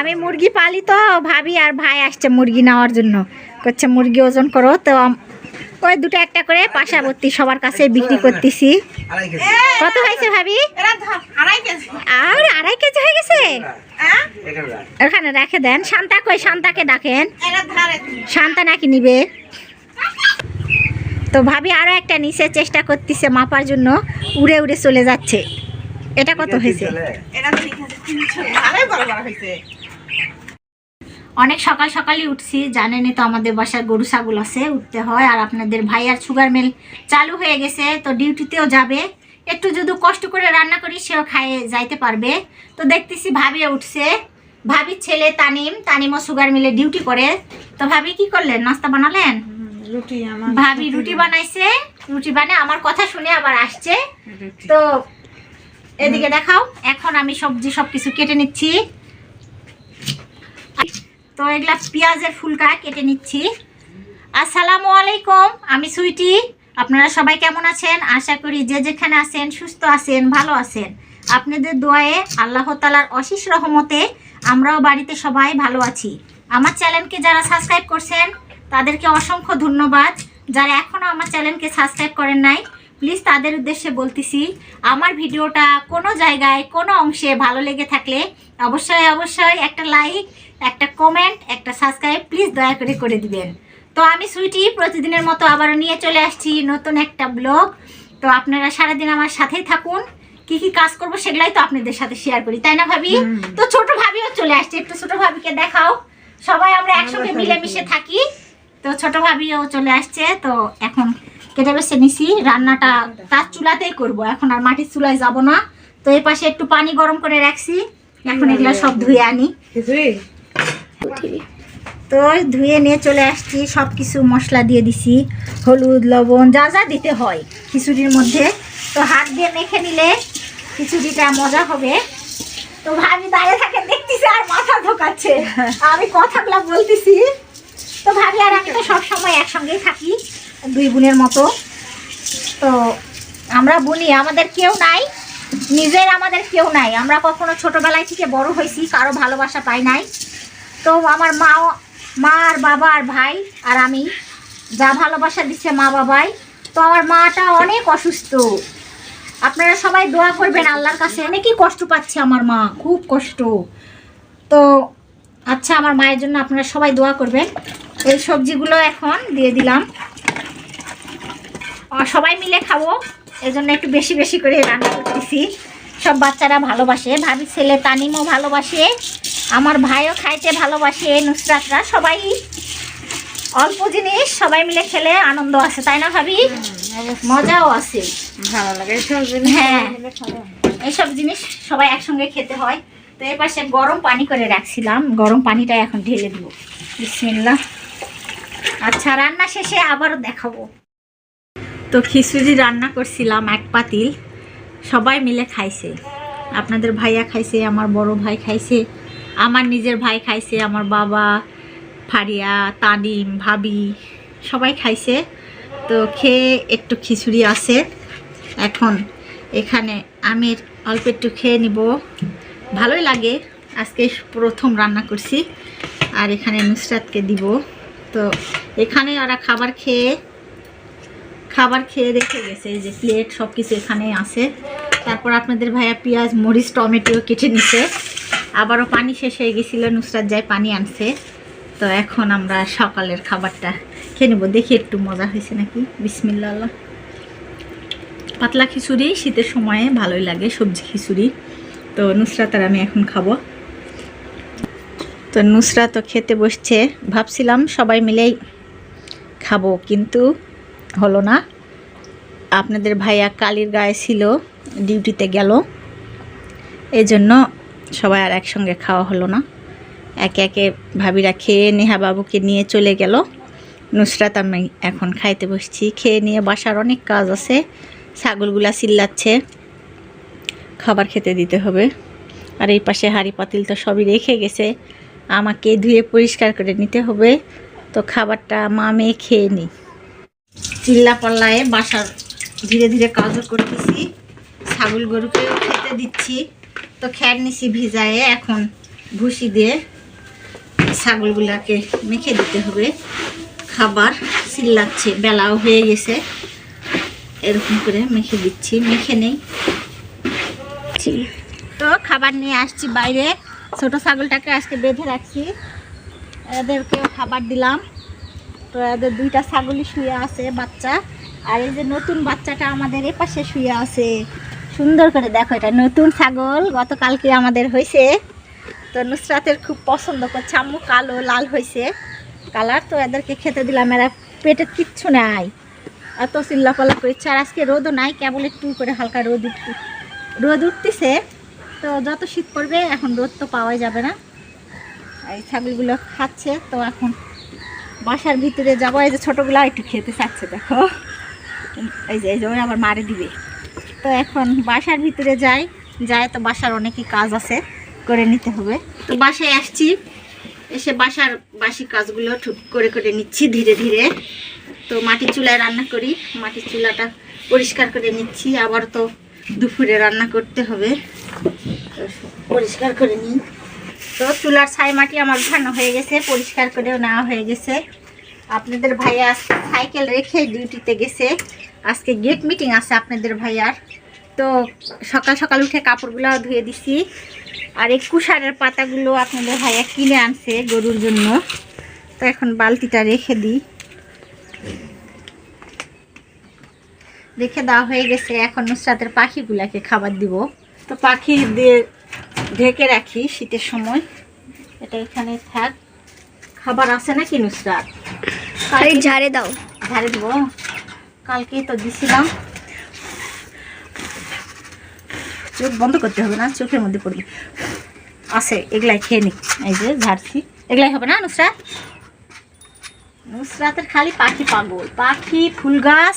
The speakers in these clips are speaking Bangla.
আমি মুরগি পালি তো ভাবি আর ভাই আসছে মুরগি নেওয়ার জন্য। করছে মুরগি ওজন করো তো ওই দুটো একটা করে পাশাবর্তী সবার কাছে বিক্রি করতেছি। কত হয়েছে ভাবি? আর আড়াই কেজি হয়ে গেছে? হ্যাঁ? এখানে ওখানে রেখে দেন। শান্তা কই? শান্তাকে ডাকেন। এরা শান্তা নাকি নিবে? তো ভাবি আরও একটা নিচে চেষ্টা করতেছে মাপার জন্য। উড়ে উড়ে চলে যাচ্ছে। এটা কত হয়েছে? অনেক সকাল সকালই উঠছি জানেনই তো আমাদের বাসায় গরু ছাগল আছে উঠতে হয়। আর আপনাদের ভাই আর সুগার মিল চালু হয়ে গেছে তো ডিউটিতেও যাবে। একটু যদি কষ্ট করে রান্না করি সেও খায়ে যাইতে পারবে। তো দেখতেছি ভাবিও উঠছে। ভাবির ছেলে তানিম তানিমও সুগার মিলে ডিউটি করে। তো ভাবি কি করলেন? নাস্তা বানালেন? রুটি আমার। ভাবি রুটি বানাইছে। রুটি বানায় আমার কথা শুনে আবার আসছে। তো এদিকে দেখাও, এখন আমি সবজি সবকিছু কেটে নিচ্ছি। তো এগুলা পেঁয়াজের ফুলকা কেটে নিচ্ছি। আসসালামু আলাইকুম, আমি সুইটি। আপনারা সবাই কেমন আছেন? আশা করি যে যেখানে আছেন, সুস্থ আছেন, ভালো আছেন। আপনাদের দোয়ায়ে আল্লাহ তালার অশেষ রহমতে আমরাও বাড়িতে সবাই ভালো আছি। আমার চ্যানেলকে যারা সাবস্ক্রাইব করছেন, তাদেরকে অসংখ্য ধন্যবাদ। যারা এখনও আমার চ্যানেলকে সাবস্ক্রাইব করেন নাই প্লিজ তাদের উদ্দেশ্যে বলতেছি আমার ভিডিওটা কোনো জায়গায় কোনো অংশে ভালো লেগে থাকলে অবশ্যই অবশ্যই একটা লাইক একটা কমেন্ট একটা সাবস্ক্রাইব প্লিজ দয়া করে করে দিবেন। তো আমি সুইটি প্রতিদিনের মতো আবারও নিয়ে চলে আসছি নতুন একটা ব্লগ। তো আপনারা সারাদিন আমার সাথেই থাকুন। কি কি কাজ করব সেগুলাই তো আপনাদের সাথে শেয়ার করি তাই না ভাবি? তো ছোট ভাবিও চলে আসছে একটু ছোট ভাবিকে দেখাও। সবাই আমরা একসঙ্গে মিলেমিশে থাকি। তো ছোট ভাবিও চলে আসছে তো এখন কেটে বেছে নিছি রান্নাটা তার চুলাতেই করব। এখন আর মাটির চুলায় যাব না। তো এই পাশে একটু পানি গরম করে রাখছি। এখন এগুলো সব ধুয়ে আনি। তো ধুয়ে নিয়ে চলে আসছি সব কিছু মশলা দিয়ে দিছি। হলুদ লবণ যা যা দিতে হয় খিচুড়ির মধ্যে। তো হাত দিয়ে মেখে নিলে খিচুড়িটা মজা হবে। তো ভাবি দাঁড়িয়ে থাকে দেখতেছি আর মাথা ঢোকাচ্ছে। আমি কথাগুলো বলতেছি। তো ভাবি আর আমি তো সবসময় একসঙ্গেই থাকি। দুই বোনের মতো। তো আমরা বুনি, আমাদের কেউ নাই। নিজের আমাদের কেউ নাই। আমরা কখনো ছোটোবেলায় থেকে বড় হয়েছি, কারও ভালোবাসা পাই নাই। তো আমার মাও, মা আর বাবা আর ভাই আর আমি যা ভালোবাসা দিচ্ছে মা বাবাই। তো আমার মাটা অনেক অসুস্থ। আপনারা সবাই দোয়া করবেন আল্লাহর কাছে। অনেকই কষ্ট পাচ্ছে আমার মা, খুব কষ্ট। তো আচ্ছা আমার মায়ের জন্য আপনারা সবাই দোয়া করবেন। এই সবজিগুলো এখন দিয়ে দিলাম। সবাই মিলে খাব। এই জন্য একটু বেশি বেশি করে রান্না করতেছি। সব বাচ্চারা ভালোবাসে। ভাবি ছেলে তানিমও ভালোবাসে। আমার ভাইও খাইতে ভালোবাসে নুসরাতরা। সবাই অল্প জিনিস সবাই মিলে খেলে আনন্দ আছে তাই না ভাবি? মজাও আছে। ভালো লাগে হ্যাঁ। এইসব জিনিস সবাই একসঙ্গে খেতে হয়। তো এর পাশে গরম পানি করে রাখছিলাম। গরম পানিটা এখন ঢেলে দিব। বিসমিল্লাহ। আচ্ছা রান্না শেষে আবারও দেখাবো। তো খিচুড়ি রান্না করছিলাম এক পাতিল। সবাই মিলে খাইছে। আপনাদের ভাইয়া খাইছে, আমার বড় ভাই খাইছে, আমার নিজের ভাই খাইছে, আমার বাবা, ফারিয়া, তানিম, ভাবি, সবাই খাইছে। তো খেয়ে একটু খিচুড়ি আছে। এখন এখানে আমের অল্প একটু খেয়ে নিব। ভালোই লাগে, আজকে প্রথম রান্না করছি। আর এখানে নুসরাতকে দিব। তো এখানে ওরা খাবার খেয়ে খাবার খেয়ে রেখে গেছে যে প্লেট সব কিছু এখানে আছে। তারপর আপনাদের ভাইয়া পেঁয়াজ, মরিচ, টমেটো কেটে নিছে। আবারও পানি শেষ হয়ে গেছিল, নুসরাত যায় পানি আনছে। তো এখন আমরা সকালের খাবারটা খেয়ে নেব। দেখি একটু মজা হয়েছে নাকি? বিসমিল্লা পাতলা খিচুড়ি, শীতের সময়ে ভালোই লাগে সবজি খিচুড়ি। তো নুসরাত আর আমি এখন খাব। তো নুসরা তো খেতে বসছে। ভাবছিলাম সবাই মিলেই খাব, কিন্তু হলো না। আপনাদের ভাইয়া কালির গায়ে ছিল, ডিউটিতে গেল। এই জন্য সবাই আর একসঙ্গে খাওয়া হলো না। একে একে ভাবিরা খেয়ে নেহা বাবুকে নিয়ে চলে গেল। নুসরাত আমি এখন খাইতে বসছি। খেয়ে নিয়ে বাসার অনেক কাজ আছে। ছাগলগুলা চিল্লাচ্ছে। খাবার খেতে দিতে হবে। আর এই পাশে হাঁড়ি পাতিল তো সবই রেখে গেছে। আমাকে ধুয়ে পরিষ্কার করে নিতে হবে। তো খাবারটা মা মেয়ে খেয়ে নিই চিল্লা পাল্লায় বাসার ধীরে ধীরে কাজও করতেছি। ছাগল গরুকেও খেতে দিচ্ছি। তো খ্যার নিছি ভিজায়ে এখন ভুসি দিয়ে ছাগলগুলাকে মেখে দিতে হবে। খাবার চিল্লাচ্ছে বেলাও হয়ে গেছে। এরকম করে মেখে দিচ্ছি মেখে নেই। তো খাবার নিয়ে আসছি বাইরে। ছোট ছাগলটাকে আজকে বেঁধে রাখছি। এদেরকেও খাবার দিলাম। তো এদের দুইটা ছাগলই শুয়ে আছে, বাচ্চা। আর এই যে নতুন বাচ্চাটা আমাদের এ পাশে শুয়ে আছে। সুন্দর করে দেখো, এটা নতুন ছাগল, গতকালকে আমাদের হয়েছে। তো নুসরাতের খুব পছন্দ করছে, আম্মু কালো, লাল হয়েছে। কালার তো এদেরকে খেতে দিলাম, এরা পেটে কিচ্ছু নাই। এত চিল্লাপাল্লা করছে, আর আজকে রোদও নাই, কেবল একটু করে হালকা রোদ রোদ উঠতেছে। তো যত শীত পড়বে, এখন রোদ তো পাওয়াই যাবে না। এই ছাগলগুলো খাচ্ছে, তো এখন বাসার ভিতরে যাব, এই যে ছোটোগুলো একটু খেতে চাচ্ছে, দেখো। এই যে এই যে আবার মারে দিবে। তো এখন বাসার ভিতরে যাই যায় তো বাসার অনেকই কাজ আছে, করে নিতে হবে। তো বাসায় আসছি, এসে বাসার বাসি কাজগুলো ঠুক করে করে নিচ্ছি ধীরে ধীরে। তো মাটির চুলায় রান্না করি, মাটির চুলাটা পরিষ্কার করে নিচ্ছি, আবার তো দুপুরে রান্না করতে হবে। পরিষ্কার করে নিই। তো চুলার ছাই মাটি আমার উঠানো হয়ে গেছে, পরিষ্কার করেও নেওয়া হয়ে গেছে। আপনাদের ভাইয়া আজকে সাইকেল রেখে ডিউটিতে গেছে। আজকে গেট মিটিং আছে আপনাদের ভাইয়ার। তো সকাল সকাল উঠে কাপড়গুলো ধুয়ে দিছি। আর এই কুষারের পাতাগুলো আপনাদের ভাইয়া কিনে আনছে গরুর জন্য। তো এখন বালতিটা রেখে দিই। রেখে দেওয়া হয়ে গেছে, এখন নুসরাতের পাখিগুলাকে খাবার দিব। তো পাখি দিয়ে ঢেকে রাখি শীতের সময়। এটা এখানে থাক। খাবার আছে নাকি নুসরাত? ঝাড়ে দাও। ধারে দিব? কালকেই তো দিছিলাম। চোখ বন্ধ করতে হবে না চোখের মধ্যে পড়বে। আছে এগুলাই খেয়ে নি। এই যে ঝাড়ছি। এগুলাই হবে না নুসরাত? নুসরাতের খালি পাখি পাগল। পাখি ফুল গাছ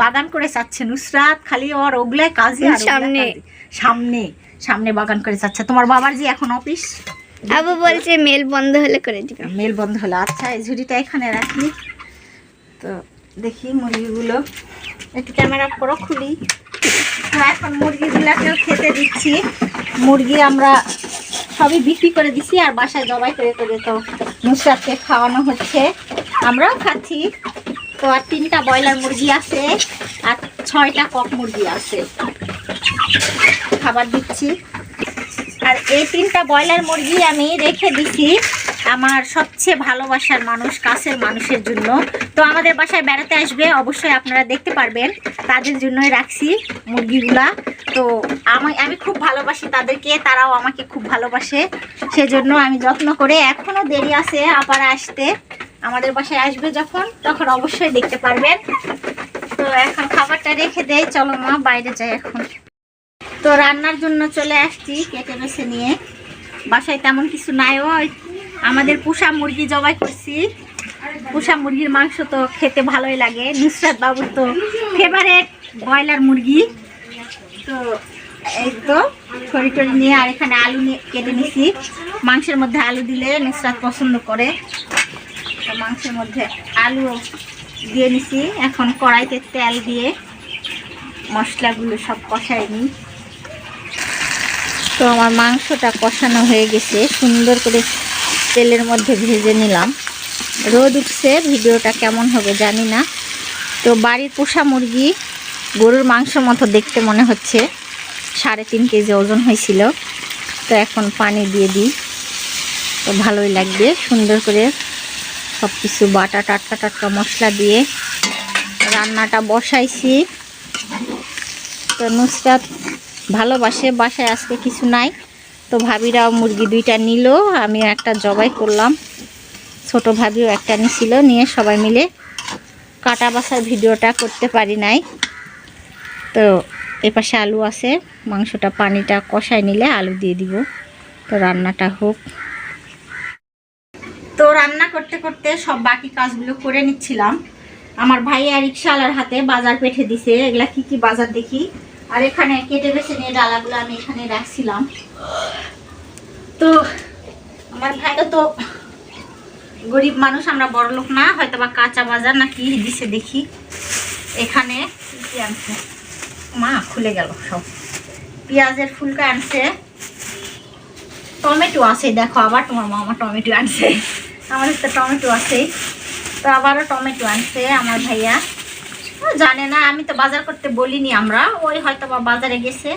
বাগান করে চাচ্ছে নুসরাত। খালি ওর ওগুলাই ওগুলাই সামনে। সামনে। সামনে বাগান করে চাচ্ছে তোমার বাবার যে এখন অফিস আবু বলছে মেল বন্ধ হলে করে দিবে। মেল বন্ধ হলো। আচ্ছা এই ঝুড়িটা এখানে রাখি। তো দেখি মুরগিগুলো। একটু ক্যামেরা করো খুলি। তো এখন মুরগিগুলোকেও খেতে দিচ্ছি। মুরগি আমরা সবই বিক্রি করে দিছি আর বাসায় জবাই করে করে তো নুসরাতকে খাওয়ানো হচ্ছে। আমরাও খাচ্ছি। তো আর তিনটা ব্রয়লার মুরগি আছে আর ছয়টা কক মুরগি আছে। খাবার দিচ্ছি। আর এই তিনটা ব্রয়লার মুরগি আমি রেখে দিছি আমার সবচেয়ে ভালোবাসার মানুষ, কাছের মানুষের জন্য। তো আমাদের বাসায় বেড়াতে আসবে, অবশ্যই আপনারা দেখতে পারবেন। তাদের জন্যই রাখছি মুরগিগুলা। তো আমি আমি খুব ভালোবাসি তাদেরকে, তারাও আমাকে খুব ভালোবাসে। সেজন্য আমি যত্ন করে এখনও দেরি আছে আবার আসতে। আমাদের বাসায় আসবে যখন, তখন অবশ্যই দেখতে পারবেন। তো এখন খাবারটা রেখে দেয় চলো মা, বাইরে যাই এখন। তো রান্নার জন্য চলে আসছি, কেটে বেছে নিয়ে। বাসায় তেমন কিছু নাই, ওই আমাদের পুষা মুরগি জবাই করছি। পুষা মুরগির মাংস তো খেতে ভালোই লাগে। নুসরাত বাবুর তো ফেভারেট ব্রয়লার মুরগি। তো এই তো ছড়ি টড়ি নিয়ে আর এখানে আলু নিয়ে কেটে নিছি। মাংসের মধ্যে আলু দিলে নুসরাত পছন্দ করে। তো মাংসের মধ্যে আলু দিয়ে নিছি। এখন কড়াইতে তেল দিয়ে মশলাগুলো সব কষাই নিই। তো আমার মাংসটা কষানো হয়ে গেছে। সুন্দর করে তেলের মধ্যে ভেজে নিলাম। রোদ উঠছে, ভিডিওটা কেমন হবে জানি না। তো বাড়ির পোষা মুরগি গরুর মাংস মতো দেখতে মনে হচ্ছে। সাড়ে তিন কেজি ওজন হয়েছিল। তো এখন পানি দিয়ে দিই। তো ভালোই লাগবে সুন্দর করে সব কিছু বাটা টাটকা টাটকা মশলা দিয়ে রান্নাটা বসাইছি। তো নুসরাত ভালোবাসে, বাসায় আজকে কিছু নাই। তো ভাবিরাও মুরগি দুইটা নিল আমি একটা জবাই করলাম। ছোট ভাবিও একটা নিছিল, নিয়ে সবাই মিলে কাটা বাসার ভিডিওটা করতে পারি নাই। তো এপাশে আলু আছে, মাংসটা পানিটা কষায় নিলে আলু দিয়ে দিব। তো রান্নাটা হোক। তো রান্না করতে করতে সব বাকি কাজগুলো করে নিচ্ছিলাম। আমার ভাই আর রিক্সাওয়ালার হাতে বাজার পেঠে দিছে। এগুলা কি কি বাজার দেখি? আর এখানে কেটে বেছে নিয়ে ডালাগুলো আমি এখানে রাখছিলাম। তো আমার ভাইও তো গরিব মানুষ, আমরা বড় লোক না হয়তো বা কাঁচা বাজার না কি দিছে দেখি। এখানে কি আনছে? মা, খুলে গেল সব। পেঁয়াজের ফুলকা আনছে। টমেটো আছে, দেখো আবার তোমার মামা টমেটো আনছে। আমাদের তো টমেটো আছে। তো আবারও টমেটো আনছে আমার ভাইয়া। জানে না, আমি তো বাজার করতে বলিনি আমরা। ওই হয়তো বা বাজারে গেছে।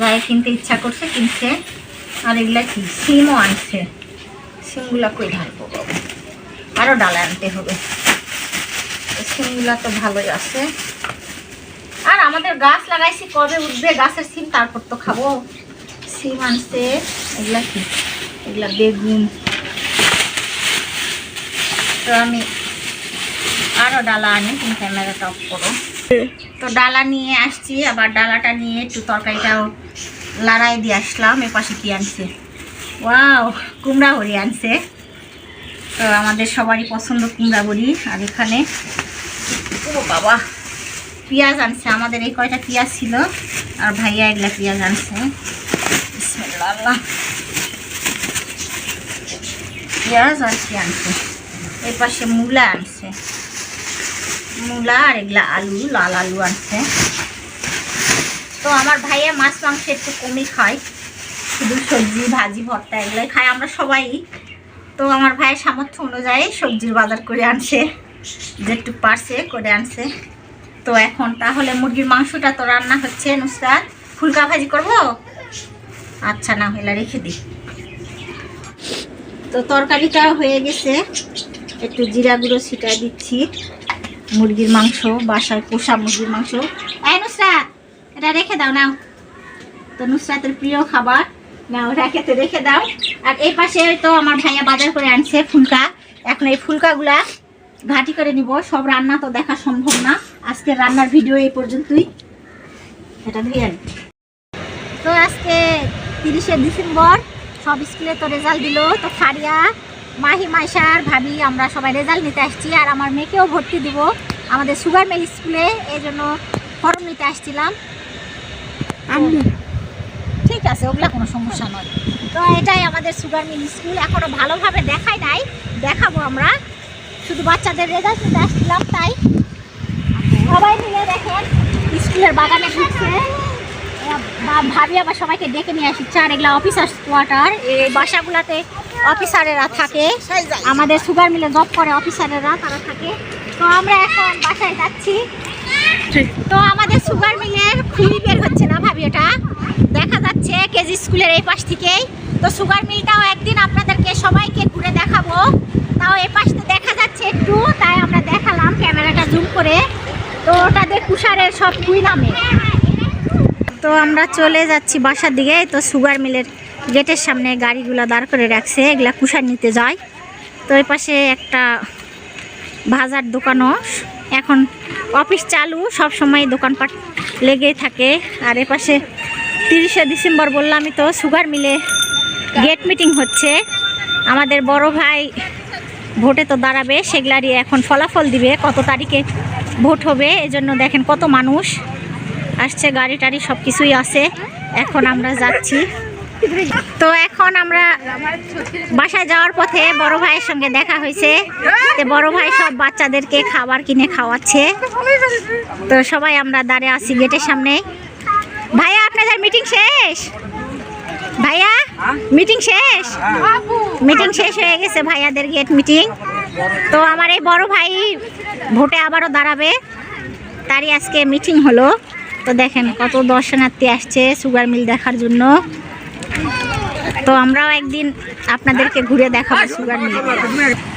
যাই কিনতে ইচ্ছা করছে, কিনছে। আর এগুলা কি? সিমও আনছে। সিমগুলা কই ঢালবো আরও ডালা আনতে হবে। সিমগুলা তো ভালোই আছে। আর আমাদের গাছ লাগাইছি, কবে উঠবে গাছের সিম তারপর তো খাব। সিম আনছে, এগুলা কি? এগুলা বেগুন। তো আমি আরও ডালা আনি, তুমি ক্যামেরাটা অফ করো। তো ডালা নিয়ে আসছি, আবার ডালাটা নিয়ে একটু তরকারিটাও লড়াই দিয়ে আসলাম, এ পাশে কি আনছে? ওয়াও, কুমড়া বড়ি আনছে। তো আমাদের সবারই পছন্দ কুমড়া বড়ি, আর এখানে ও বাবা, পেঁয়াজ আনছে। আমাদের এই কয়টা পেঁয়াজ ছিল, আর ভাইয়া এগুলা পেঁয়াজ আনছে। পেঁয়াজ আর কি আনছে? এই পাশে মূলা আনছে। মূলা আর এগুলা আলু, লাল আলু আনছে। তো আমার ভাইয়া মাছ মাংস একটু কমই খায়। শুধু সবজি, ভাজি, ভর্তা এগুলোই খাই আমরা সবাই। তো আমার ভাইয়ের সামর্থ্য অনুযায়ী সবজির বাজার করে আনছে, যেটুক পারছে করে আনছে। তো এখন তাহলে মুরগির মাংসটা তো রান্না হচ্ছে, নুসরাত। ফুলকা ভাজি করব? আচ্ছা না হলে রেখে দিই। তো তরকারিটা হয়ে গেছে। একটু জিরা গুঁড়ো ছিটাই দিচ্ছি। মুরগির মাংস বাসায় পোষা মুরগির মাংস। এই নুসরাত, এটা রেখে দাও নাও। তো নুসরাতের প্রিয় খাবার, নাও রেখেতে রেখে দাও। আর এই পাশে তো আমার ভাইয়া বাজার করে আনছে ফুলকা। এখন এই ফুলকাগুলা ঘাটি করে নিব। সব রান্না তো দেখা সম্ভব না। আজকের রান্নার ভিডিও এই পর্যন্তই। এটা ধুয়ে। তো আজকে তিরিশে ডিসেম্বর, সব স্কুলে তো রেজাল্ট দিল। তো ফারিয়া মাহি মাইশার ভাবি আমরা সবাই রেজাল্ট নিতে আসছি আর আমার মেয়েকেও ভর্তি দিব। আমাদের সুগার মিল স্কুলে এই জন্য ফর্ম নিতে আসছিলাম। ঠিক আছে ওগুলা কোনো সমস্যা নয়। তো এটাই আমাদের সুগার মিল স্কুল এখনও ভালোভাবে দেখাই নাই। দেখাবো আমরা। শুধু বাচ্চাদের রেজাল্ট নিতে আসছিলাম তাই। সবাই মিলে দেখেন স্কুলের বাগানে বা- ভাবি আবার সবাইকে ডেকে নিয়ে আসছে আর এগুলা অফিসার কোয়ার্টার এই বাসাগুলাতে অফিসারেরা থাকে। আমাদের সুগার মিলে জব করে অফিসারেরা তারা থাকে। তো আমরা এখন বাসায় যাচ্ছি। তো আমাদের সুগার মিলের খুবই বের হচ্ছে না ভাবি এটা দেখা যাচ্ছে কেজি স্কুলের এই পাশ থেকেই। তো সুগার মিলটাও একদিন আপনাদেরকে সবাইকে ঘুরে দেখাবো। তাও এই পাশটা দেখা যাচ্ছে একটু, তাই আমরা দেখালাম ক্যামেরাটা জুম করে। তো ওটাদের কুষারের সব কুই নামে। তো আমরা চলে যাচ্ছি বাসার দিকে। তো সুগার মিলের গেটের সামনে গাড়িগুলো দাঁড় করে রাখছে, এগুলা কুষার নিতে যায়। তো এই পাশে একটা ভাজার দোকানও। এখন অফিস চালু, সব সময় দোকানপাট লেগেই থাকে। আর এপাশে তিরিশে ডিসেম্বর বললামই তো, সুগার মিলে গেট মিটিং হচ্ছে। আমাদের বড় ভাই ভোটে তো দাঁড়াবে, সেগুলারই এখন ফলাফল দিবে, কত তারিখে ভোট হবে, এজন্য দেখেন কত মানুষ। আসছে, গাড়ি টাড়ি সব কিছুই আছে। এখন আমরা যাচ্ছি। তো এখন আমরা বাসায় যাওয়ার পথে বড় ভাইয়ের সঙ্গে দেখা হয়েছে। বড় ভাই সব বাচ্চাদেরকে খাবার কিনে খাওয়াচ্ছে। তো সবাই আমরা দাঁড়িয়ে আছি গেটের সামনে। ভাইয়া, আপনাদের মিটিং শেষ? ভাইয়া মিটিং শেষ? মিটিং শেষ হয়ে গেছে ভাইয়াদের গেট মিটিং তো আমার এই বড় ভাই ভোটে আবারও দাঁড়াবে। তারই আজকে মিটিং হলো। তো দেখেন কত দর্শনার্থী আসছে সুগার মিল দেখার জন্য। তো আমরাও একদিন আপনাদেরকে ঘুরে দেখাবো সুগার মিল।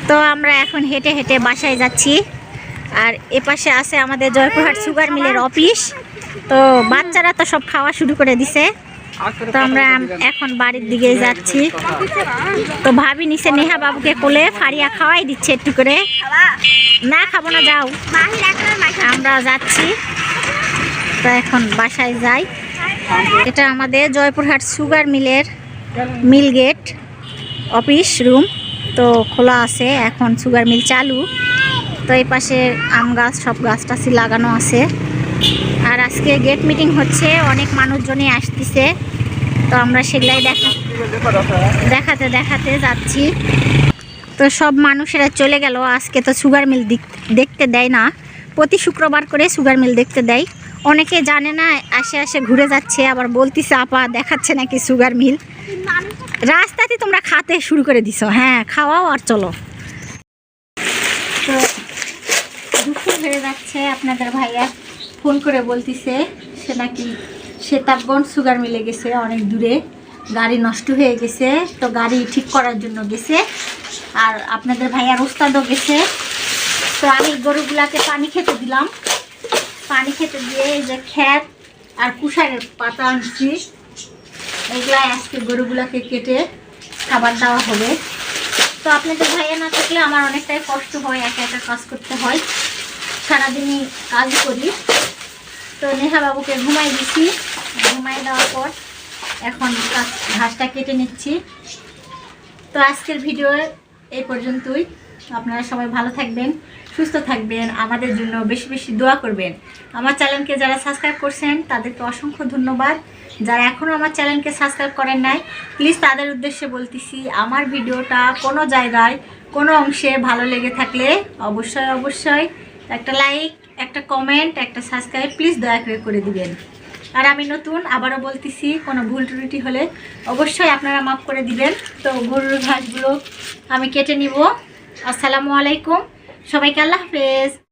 তো আমরা এখন হেঁটে হেঁটে বাসায় যাচ্ছি। আর এপাশে আছে আমাদের জয়পুরহাট সুগার মিলের অফিস। তো বাচ্চারা তো সব খাওয়া শুরু করে দিছে। তো আমরা এখন বাড়ির দিকে যাচ্ছি। তো ভাবি নিচে নেহা বাবুকে কোলে ফারিয়া খাওয়াই দিচ্ছে একটু করে। না খাব না, যাও। আমরা যাচ্ছি। তো এখন বাসায় যাই। এটা আমাদের জয়পুরহাট সুগার মিলের মিল গেট অফিস রুম। তো খোলা আছে, এখন সুগার মিল চালু। তো এই পাশে আম গাছ, সব গাছ টাছি লাগানো আছে। আর আজকে গেট মিটিং হচ্ছে, অনেক মানুষজনই আসতেছে। তো আমরা সেগুলাই দেখা দেখাতে দেখাতে যাচ্ছি। তো সব মানুষেরা চলে গেল, আজকে তো সুগার মিল দেখতে দেয় না। প্রতি শুক্রবার করে সুগার মিল দেখতে দেয়। অনেকে জানে না, আসে আসে ঘুরে যাচ্ছে, আবার বলতিছে, আপা, দেখাচ্ছে নাকি সুগার মিল? রাস্তাতে তোমরা খাতে শুরু করে দিছো। হ্যাঁ খাওয়াও আর চলো। তো দুপুর হয়ে যাচ্ছে আপনাদের ভাইয়া। ফোন করে বলতিছে, সে নাকি সেতাবগঞ্জ সুগার মিলে গেছে অনেক দূরে। গাড়ি নষ্ট হয়ে গেছে, তো গাড়ি ঠিক করার জন্য গেছে। আর আপনাদের ভাইয়ার ওস্তাদও গেছে। তো আমি গরুগুলাকে পানি খেতে দিলাম। পানি খেতে দিয়ে এই যে খ্যাত আর কুষারের পাতা আনছি। এগুলাই আজকে গরুগুলাকে কেটে খাবার দেওয়া হবে। তো আপনাদের ভাইয়া না থাকলে আমার অনেকটাই কষ্ট হয়, একা একা কাজ করতে হয়। সারাদিনই কাজ করি। তো নেহা বাবুকে ঘুমাই দিছি। ঘুমাই দেওয়ার পর এখন ঘাসটা কেটে নিচ্ছি। তো আজকের ভিডিও এই পর্যন্তই। আপনারা সবাই ভালো থাকবেন। সুস্থ থাকবেন, আমাদের জন্য বেশি বেশি দোয়া করবেন। আমার চ্যানেলকে যারা সাবস্ক্রাইব করছেন, তাদেরকে অসংখ্য ধন্যবাদ। যারা এখনও আমার চ্যানেলকে সাবস্ক্রাইব করেন নাই প্লিজ তাদের উদ্দেশ্যে বলতেছি, আমার ভিডিওটা কোনো জায়গায়, কোনো অংশে ভালো লেগে থাকলে অবশ্যই অবশ্যই একটা লাইক একটা কমেন্ট একটা সাবস্ক্রাইব প্লিজ দয়া করে করে দিবেন। আর আমি নতুন, আবারও বলতেছি, কোনো ভুল ত্রুটি হলে অবশ্যই আপনারা মাফ করে দিবেন। তো গরুর ঘাসগুলো আমি কেটে নিব। আসসালামু আলাইকুম। সবাইকে আল্লাহ হাফেজ